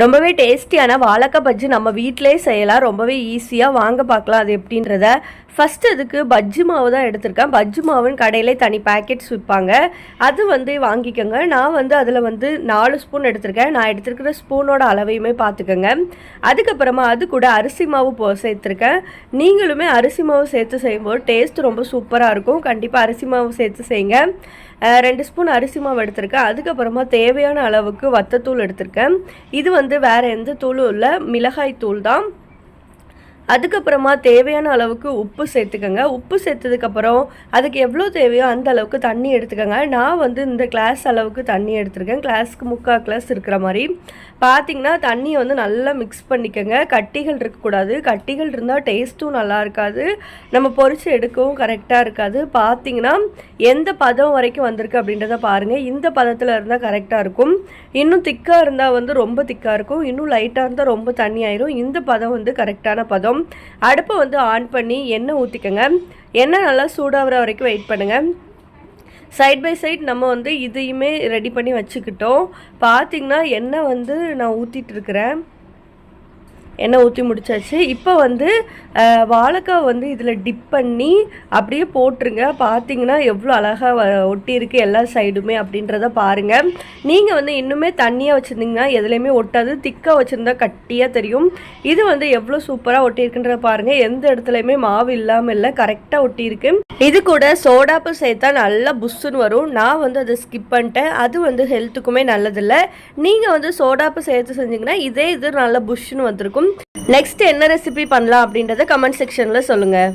ரொம்பவே டேஸ்டியான வாழைக்காய் பஜ்ஜி நம்ம வீட்டிலே செய்யலாம். ரொம்பவே ஈஸியாக வாங்க பார்க்கலாம். அது எப்படின்றத ஃபஸ்ட் அதுக்கு பஜ்ஜி மாவு தான் எடுத்திருக்கேன். பஜ்ஜி மாவுன்னு கடையிலே தனி பேக்கெட்ஸ் விற்பாங்க. அது வந்து வாங்கிக்கோங்க. நான் வந்து அதில் வந்து நாலு ஸ்பூன் எடுத்திருக்கேன். நான் எடுத்திருக்கிற ஸ்பூனோட அளவையுமே பார்த்துக்கோங்க. அதுக்கப்புறமா அது கூட அரிசி மாவு போ சேர்த்துருக்கேன். நீங்களுமே அரிசி மாவு சேர்த்து செய்யும்போது டேஸ்ட் ரொம்ப சூப்பராக இருக்கும். கண்டிப்பாக அரிசி மாவு சேர்த்து செய்யுங்க. ரெண்டு ஸ்பூன் அரிசி மாவு எடுத்திருக்கேன். அதுக்கப்புறமா தேவையான அளவுக்கு வத்தத்தூள் எடுத்திருக்கேன். இது வந்து வேறு எந்த தூளும் இல்லை. மிளகாய் தூள் தான். அதுக்கப்புறமா தேவையான அளவுக்கு உப்பு சேர்த்துக்கோங்க. உப்பு சேர்த்ததுக்கப்புறம் அதுக்கு எவ்வளோ தேவையோ அந்த அளவுக்கு தண்ணி எடுத்துக்கோங்க. நான் வந்து இந்த கிளாஸ் அளவுக்கு தண்ணி எடுத்திருக்கேன். கிளாஸ்க்கு முக்கால் கிளாஸ் இருக்கிற மாதிரி. பார்த்தீங்கன்னா தண்ணியை வந்து நல்லா மிக்ஸ் பண்ணிக்கோங்க. கட்டிகள் இருக்கக்கூடாது. கட்டிகள் இருந்தால் டேஸ்ட்டும் நல்லா இருக்காது. நம்ம பொறிச்சு எடுக்கவும் கரெக்டாக இருக்காது. பார்த்தீங்கன்னா எந்த பதம் வரைக்கும் வந்திருக்கு அப்படின்றத பாருங்கள் இந்த பதத்தில் இருந்தால் கரெக்டாக இருக்கும். இன்னும் திக்காக இருந்தால் வந்து ரொம்ப திக்காக இருக்கும். இன்னும் லைட்டாக இருந்தால் ரொம்ப தண்ணி ஆயிரும். இந்த பதம் வந்து கரெக்டான பதம். அடுப்பை வந்து ஆன் பண்ணி எண்ணெய் ஊற்றிக்கோங்க எண்ணெய் நல்லா சூடாகிற வரைக்கும் வெயிட் பண்ணுங்கள் சைட் பை சைட் நம்ம வந்து இதையுமே ரெடி பண்ணி வச்சுக்கிட்டோம். பார்த்திங்கன்னா எண்ணெய் வந்து நான் ஊற்றிட்டுருக்கிறேன் எண்ணெய் ஊற்றி முடிச்சாச்சு. இப்போ வந்து வாழைக்காய் வந்து இதில் டிப் பண்ணி அப்படியே போட்டுருங்க. பார்த்தீங்கன்னா எவ்வளோ அழகாக ஒட்டியிருக்கு எல்லா சைடுமே அப்படின்றத பாருங்கள் நீங்கள் வந்து இன்னுமே தண்ணியாக வச்சுருந்தீங்கன்னா எதுலேயுமே ஒட்டாது. திக்காக வச்சுருந்தா கட்டியாக தெரியும். இது வந்து எவ்வளோ சூப்பராக ஒட்டியிருக்குன்றத பாருங்கள் எந்த இடத்துலையுமே மாவு இல்லாமல் இல்லை கரெக்டாக ஒட்டியிருக்கு இது கூட சோடாப்பு சேர்த்தா நல்லா புஷ்ஷுன்னு வரும். நான் வந்து அதை ஸ்கிப் பண்ணிட்டேன். அது வந்து ஹெல்த்துக்குமே நல்லதில்லை. நீங்கள் வந்து சோடாப்பு சேர்த்து செஞ்சிங்கன்னா இதே இது நல்லா புஷ்ஷுன்னு வந்திருக்கும். நெக்ஸ்ட் என்ன ரெசிபி பண்ணலாம் அப்படின்றத கமெண்ட் செக்ஷனில் சொல்லுங்கள்